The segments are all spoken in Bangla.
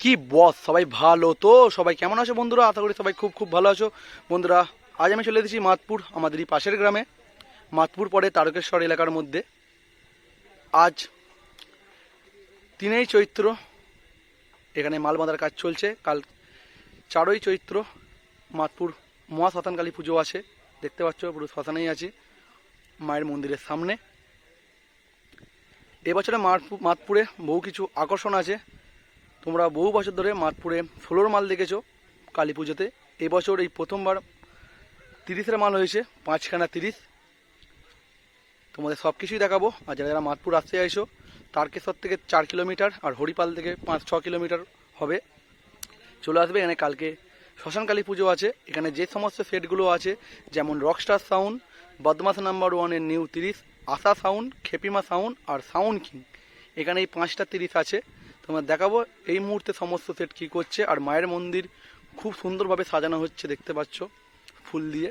কি বস, সবাই ভালো তো? সবাই কেমন আছো বন্ধুরা? আশা করি সবাই খুব খুব ভালো আছো। বন্ধুরা, আজ আমি চলে এসেছি মাতপুর, আমাদের এই পাশের গ্রামে। মাতপুর পরে তারকেশ্বর এলাকার মধ্যে। আজ তিনেই চৈত্র। এখানে মাল বাঁধার কাজ চলছে। কাল চারই চৈত্র মাতপুর মহা শ্মশানকালী পুজো আছে। দেখতে পাচ্ছ, পুরো শ্মশানেই আছি মায়ের মন্দিরের সামনে। এবছরে মাতপুর মাতপুরে বহু কিছু আকর্ষণ আছে। তোমরা বহু বছর ধরে মাতপুরে ষোলোর মাল দেখেছ কালী পুজোতে। এবছর এই প্রথমবার তিরিশের মাল হয়েছে, পাঁচখানা তিরিশ। তোমাদের সব কিছুই দেখাবো। আর যারা যারা মাতপুর আসতে চাইছো, তারকেশ্বর থেকে চার কিলোমিটার আর হরিপাল থেকে পাঁচ, ছ কিলোমিটার হবে। চলে আসবে, এখানে কালকে শ্মশানকালী পুজো আছে। এখানে যে সমস্ত সেটগুলো আছে, যেমন রকস্টার সাউন্ড বদমাস নাম্বার ওয়ানের নিউ তিরিশ আশা সাউন্ড খেপিমা সাউন্ড আর সাউন্ড কিং এখানে এই পাঁচটা তিরিশ আছে। তোমার দেখাবো। এই মুহূর্তে সমস্ত সেট কী করছে, আর মায়ের মন্দির খুব সুন্দরভাবে সাজানো হচ্ছে, দেখতে পাচ্ছ, ফুল দিয়ে।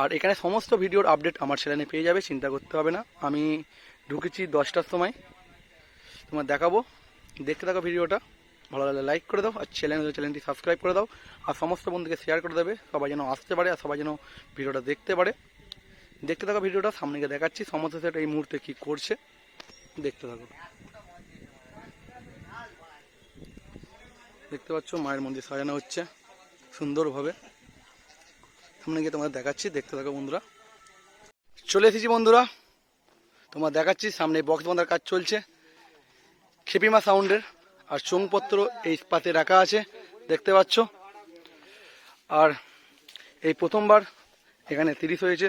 আর এখানে সমস্ত ভিডিওর আপডেট আমার চ্যানেলে পেয়ে যাবে, চিন্তা করতে হবে না। আমি ঢুকেছি দশটার সময়। তোমার দেখাবো। দেখতে থাকো ভিডিওটা। ভালো লাগলে লাইক করে দাও, আর চ্যানেল চ্যানেলটি সাবস্ক্রাইব করে দাও। আর সমস্ত বন্ধুকে শেয়ার করে দেবে, সবাই যেন আসতে পারে আর সবাই যেন ভিডিওটা দেখতে পারে। দেখতে থাকো ভিডিওটা, সামনে গিয়ে দেখাচ্ছি সমস্ত সেট এই মুহূর্তে কী করছে। দেখতে থাকো। দেখতে পাচ্ছ, মায়ের মন্দির সাজানো হচ্ছে সুন্দরভাবে। সামনে গিয়ে তোমাদের দেখাচ্ছি, দেখতে থাকো বন্ধুরা। চলে এসেছি বন্ধুরা, তোমার দেখাচ্ছি, সামনে বক্স বাঁধার কাজ চলছে। খেপিমা সাউন্ডের আর চোংপত্র এই পাতে রাখা আছে, দেখতে পাচ্ছ। আর এই প্রথমবার এখানে তিরিশ হয়েছে,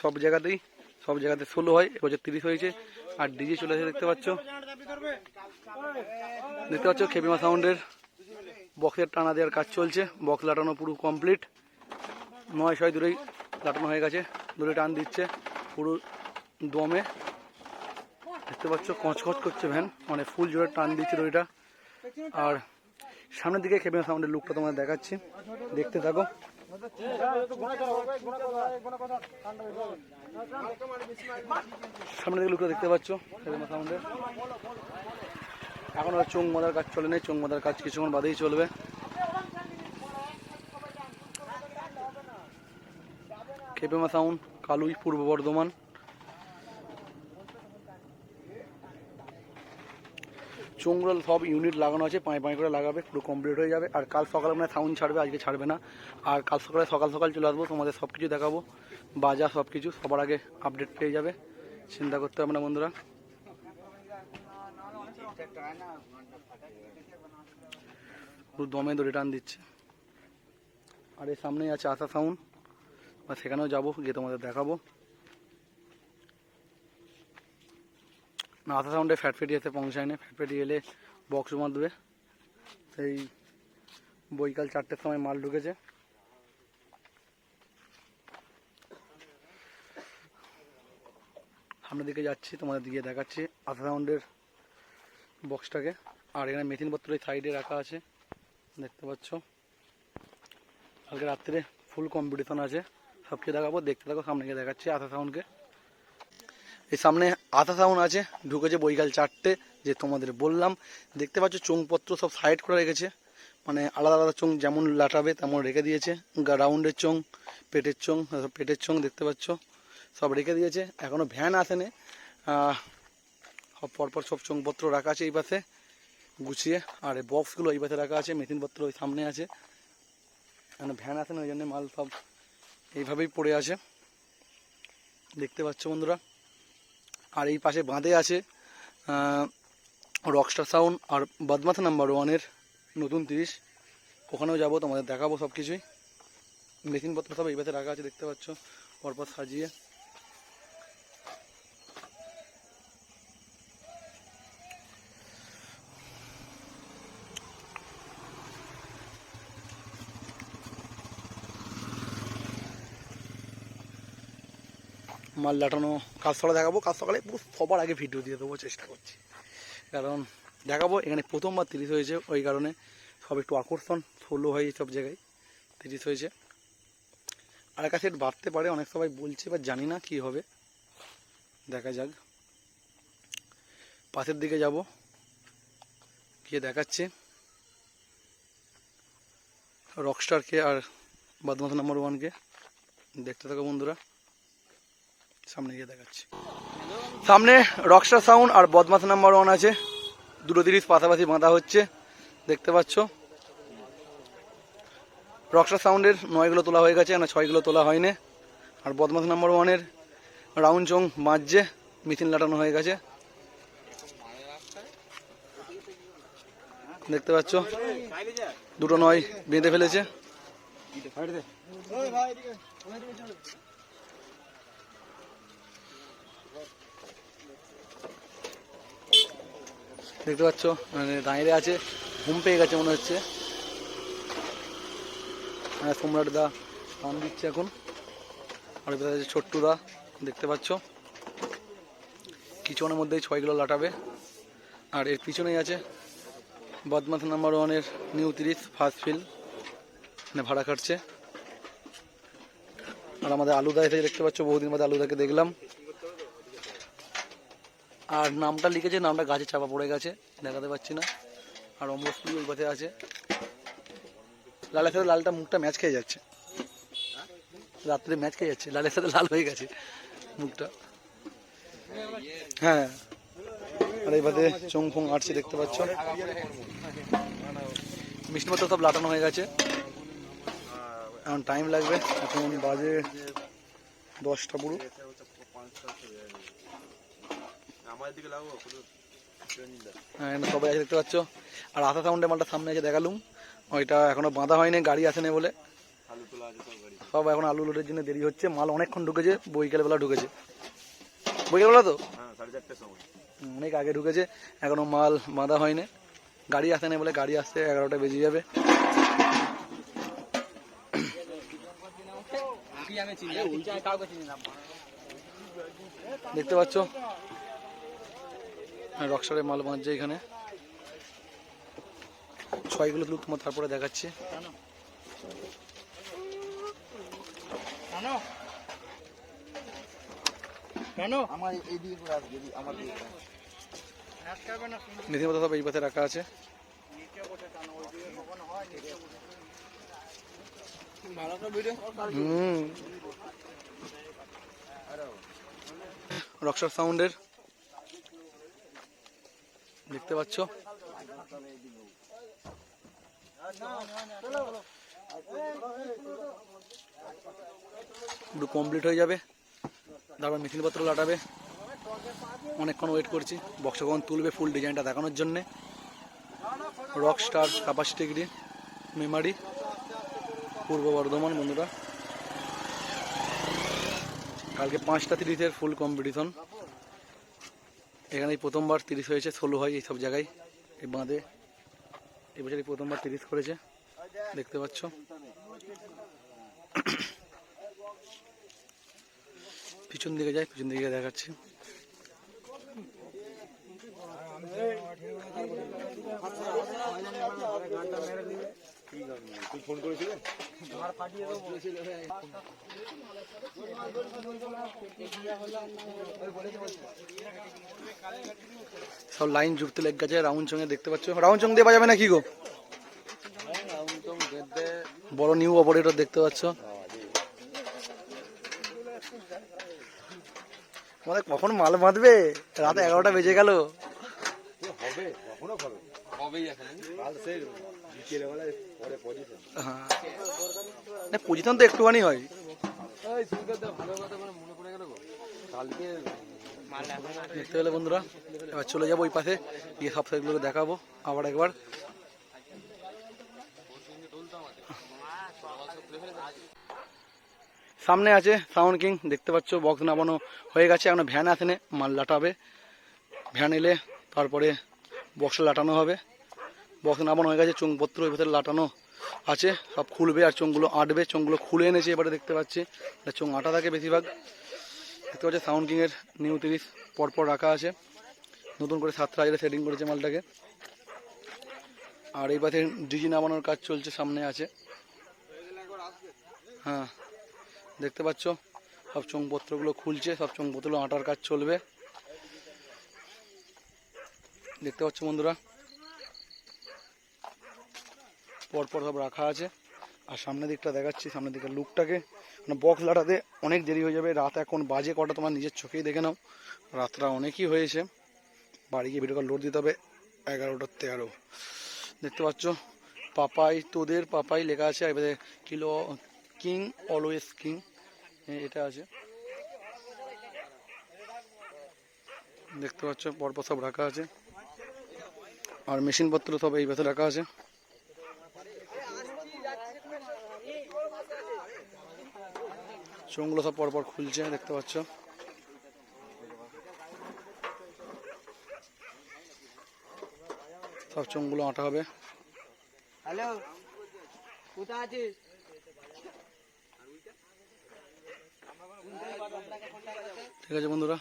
সব জায়গাতেই, সব জায়গাতে ষোলো হয়, এবছর তিরিশ হয়েছে। আর ডিজে চলে এসে দেখতে পাচ্ছ। দেখতে পাচ্ছ, খেপিমা সাউন্ডের বক্সের টানা দেওয়ার কাজ চলছে। বক্স লাটানো পুরো কমপ্লিট নয় ছয় দূরেই লাটানো হয়ে গেছে। দূরে টান দিচ্ছে পুরো দমে। দেখতে পাচ্ছ, কচকচ করছে ভ্যান। মানে ফুল জোরে টান দিচ্ছে দড়িটা আর সামনের দিকে খেপে সাউন্ডের লুকটা তোমাদের দেখাচ্ছি। দেখতে থাকো। সামনের দিকে লুকটা দেখতে পাচ্ছ, খেপে সাউন্ডের এখন আর চোং মাদার কাজ চলে নেই, চোং মাদার কাজ কিছুক্ষণ বাদেই চলবে। খেপেমা সাউন্ড কালুই পূর্ব বর্ধমান। চোংগুলো সব ইউনিট লাগানো আছে পাঁচ পাঁচ করে লাগাবে, পুরো কমপ্লিট হয়ে যাবে। আর কাল সকালে মানে সাউন্ড ছাড়বে, আজকে ছাড়বে না। আর কাল সকালে, সকাল সকাল চলে আসব, তোমাদের সব কিছু দেখাবো। বাজা সব কিছু সবার আগে আপডেট পেয়ে যাবে। চিন্তা করতে হবে না বন্ধুরা। পুরো দমে দড়ি টান দিচ্ছে। আর এর সামনেই আছে আশা সাউন্ড আর সেখানেও যাব, গিয়ে তোমাদের দেখাবো। না, আশা সাউন্ডে ফ্যাটফেটি এসে পৌঁছায় না। ফ্যাটফেটি এলে বক্স বাঁধবে। সেই বৈকাল চারটের সময় মাল ঢুকেছে। সামনের দিকে যাচ্ছি, তোমাদের দিকে দেখাচ্ছি। আশা সাউন্ডের বক্সটাকে। আর এখানে মেশিনপত্র এই সাইডে রাখা আছে, দেখতে পাচ্ছ। কালকে রাত্রে ফুল কম্পিটিশন আছে। সব কিছু দেখাবো, দেখতে থাকো সামনে গিয়ে দেখাচ্ছি আশা সাউন্ডকে। এই সামনে আশা সাউন্ড আছে, ঢুকেছে বৈকাল চারটে, যে তোমাদের বললাম। দেখতে পাচ্ছ চোংপত্র সব সাইড করে রেখেছে। মানে আলাদা আলাদা চোং যেমন লাটাবে, তেমন রেখে দিয়েছে। রাউন্ডের চোং পেটের চোং পেটের চোং দেখতে পাচ্ছ, সব রেখে দিয়েছে। এখনও ভ্যান আসেনি। পরপর সব চোংপত্র রাখা আছে এই পাশে। গুছিয়ে। আর বক্সগুলো এই পাশে রাখা আছে মেশিনপত্র ওই সামনে আছে। মানে ভ্যান আছে না, ওই জন্য মাল সব এইভাবেই পড়ে আছে। দেখতে পাচ্ছ বন্ধুরা? আর এই পাশে বাঁধে আছে রকস্টার সাউন্ড আর বদমাস নাম্বার ওয়ানের নতুন তিরিশ। ওখানেও যাব, তোমাদের দেখাবো সব কিছুই মেশিনপত্র সব এই পাশে রাখা আছে, দেখতে পাচ্ছ? পরপর সাজিয়ে। মাল লাটানো কাজ সকালে দেখাবো। কাজ সকালে পুরো সবার আগে ভিডিও দিয়ে দেবো, চেষ্টা করছি। কারণ দেখাবো, এখানে প্রথমবার তিরিশ হয়েছে, ওই কারণে সব একটু আকর্ষণ, ষোলো হয় সব জায়গায়, তিরিশ হয়েছে। আর একটা সেট বাড়তে পারে, অনেক সবাই বলছে বা জানি না কি হবে। দেখা যাক। পাশের দিকে যাব, গিয়ে দেখাচ্ছি। রকস্টারকে আর বদমাস নাম্বার ওয়ানকে দেখতে থাকো বন্ধুরা। সামনে গিয়ে দেখাচ্ছি। সামনে রকস্টার সাউন্ড আর বদমাস নাম্বার ওয়ান আছে। দুটো তিরিশ পাশাপাশি বাঁধা হচ্ছে। দেখতে পাচ্ছ? রকস্টার সাউন্ডের নয়গুলো তোলা হয়ে গেছে, না ছয়গুলো তোলা হয়নি। আর বদমাস নাম্বার ওয়ানের রাউন্ড চং বাজছে মেশিন লাটানো হয়ে গেছে। দেখতে পাচ্ছ? দুটো নয় বেঁধে ফেলেছে। দেখতে পাচ্ছ মানে দাঁড়িয়ে আছে, ঘুম পেয়ে গেছে মনে হচ্ছে। হ্যাঁ সম্রাট দা টান দিচ্ছে এখন। আর আছে ছোট্টু দা, দেখতে পাচ্ছ। কিছুক্ষণের মধ্যেই ছয়গুলো লাটাবে। আর এর পিছনেই আছে বদমাস নাম্বার ওয়ানের নিউ তিরিশ ফার্স্ট ফিল মানে ভাড়া কাটছে আর আমাদের আলুদা এসে দেখতে পাচ্ছ, বহুদিন বাদে আলুদাকে দেখলাম। আর নামটা লিখেছে, নামটা গাছে চাপা পড়ে গেছে, দেখাতে পাচ্ছি না। আর অমরপুরি ওই পাশে আছে। লালের সাথে লালটা মুখটা ম্যাচ খেয়ে যাচ্ছে। রাত্রে ম্যাচ খেয়ে যাচ্ছে, লালের সাথে লাল হয়ে গেছে মুখটা। হ্যাঁ। আর এই বাদে চং ফং আটছে, দেখতে পাচ্ছ। মিষ্টিপত্র সব লাটানো হয়ে গেছে। এখন টাইম লাগবে, এখন বাজে দশটা পুরো। হ্যাঁ, এখানে সবাই আছে দেখতে পাচ্ছ। আর আশা সাউন্ডে মালটা সামনে এসে দেখালুম। ওইটা এখনও বাঁধা হয়নি গাড়ি আসেনি বলে। সব এখন আলু লোডের জন্য দেরি হচ্ছে। মাল অনেকক্ষণ ঢুকেছে বৈকাল বেলা ঢুকেছে। বৈকাল বেলা তো অনেক আগে ঢুকেছে এখনও মাল বাঁধা হয়নি। গাড়ি আসেনি বলে গাড়ি আসতে এগারোটা বেজে যাবে। দেখতে পাচ্ছ? রকসারের মাল বাঁধছে এখানে। ছয়গুলো তুলুক তোমার তারপরে দেখাচ্ছি। নীতিমতো সব এই পাশে রাখা আছে। হুম। রকসার সাউন্ডের দেখতে পাচ্ছ। পুরো কমপ্লিট হয়ে যাবে। তারপর মিছিলপত্র লাটাবে। অনেকক্ষণ ওয়েট করছি। বক্স কখন তুলবে ফুল ডিজাইনটা দেখানোর জন্যে। Rock star capacity degree memory Purba Bardhaman, বন্ধুরা। কালকে পাঁচটা তিরিশের ফুল কম্পিটিশন এখানেই প্রথমবার তিরিশ হয়েছে, ষোলো হয় এই সব জায়গায়, এই বাঁধে। এবছরই প্রথমবার তিরিশ করেছে, দেখতে পাচ্ছ। পিছন দিকে যায় পিছন দিকে দেখাচ্ছি। সব লাইন জুড়তে লেগ গেছে রাউন্ড চঙে দেখতে পাচ্ছ। রাউন্ড চং দিয়ে বাজাবে না কি গো? বড় নিউ অপারেটর দেখতে পাচ্ছ। আমাদের কখন মাল বাঁধবে? রাত এগারোটা বেজে গেল। হবে কখনো হবে। হবেই এখন হ্যাঁ না পজিশন তো একটুখানি হয়। এই সুন্দর দা ভালো কথা পড়ে গেল গো। কালকে মাল। দেখতে পেলে বন্ধুরা এবার চলে যাব ওই পাশে গিয়ে সব দেখাবো আবার একবার। সামনে আছে সাউন্ড কিং দেখতে পাচ্ছ বক্স নামানো হয়ে গেছে এখন ভ্যান আসেনে মাল লাটাবে। ভ্যান এলে তারপরে বক্স লাটানো হবে। বক্স নামানো হয়ে গেছে চোঙপত্র ওই ভেতরে লাটানো আছে, সব খুলবে আর চোঙগুলো আঁটবে, চোঙগুলো খুলে এনেছে এবারে দেখতে পাচ্ছি। চোঙ আটা থাকে বেশিরভাগ। দেখতে পাচ্ছি সাউন্ড কিংয়ের নিউ তিরিশ পরপর রাখা আছে। নতুন করে সাতটা হাজারে সেটিং করেছে মালটাকে। আর এই পাশে ডিজি নামানোর কাজ চলছে, সামনে আছে। হ্যাঁ দেখতে পাচ্ছ? সব চোঙপত্রগুলো খুলছে, সব চোঙপত্রগুলো আটার কাজ চলবে। দেখতে পাচ্ছ বন্ধুরা? পরপর সব রাখা আছে। আর সামনের দিকটা দেখাচ্ছি, সামনের দিকের লুকটাকে। মানে বক্স লাটাতে অনেক দেরি হয়ে যাবে। রাত এখন বাজে কটা, তোমার নিজের চোখেই দেখে নাও। রাতটা অনেকই হয়েছে। বাড়ি গিয়ে ভিডিও লোড দিতে হবে। এগারোটা তেরো। দেখতে পাচ্ছ? পাপাই তোদের, পাপাই লেখা আছে। এবারে কিলো কিং অলওয়েজ কিং এটা আছে। দেখতে পাচ্ছ? পরপর সব রাখা আছে। আর মেশিনপত্র সব এই পাশে রাখা আছে। চোঙগুলো সব পরপর খুলছে দেখতে পাচ্ছ। সব চোঙগুলো আটা হবে। হ্যালো কোথায় আছিস? ঠিক আছে বন্ধুরা।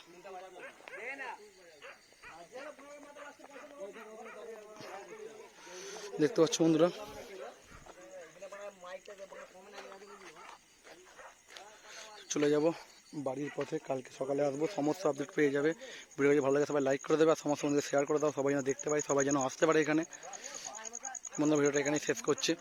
দেখতে পাচ্ছ বন্ধুরা চলে যাব বাড়ির পথে, কালকে সকালে আসব। সমস্ত আপডেট পেয়ে যাবে। ভিডিও যদি ভালো লাগে সবাই লাইক করে দেবে, আর সমস্ত বন্ধুদের শেয়ার করে দাও। সবাই যেন দেখতে পাই সবাই যেন আসতে পারে এখানে। বন্ধু ভিডিওটা এখানেই শেষ করছে।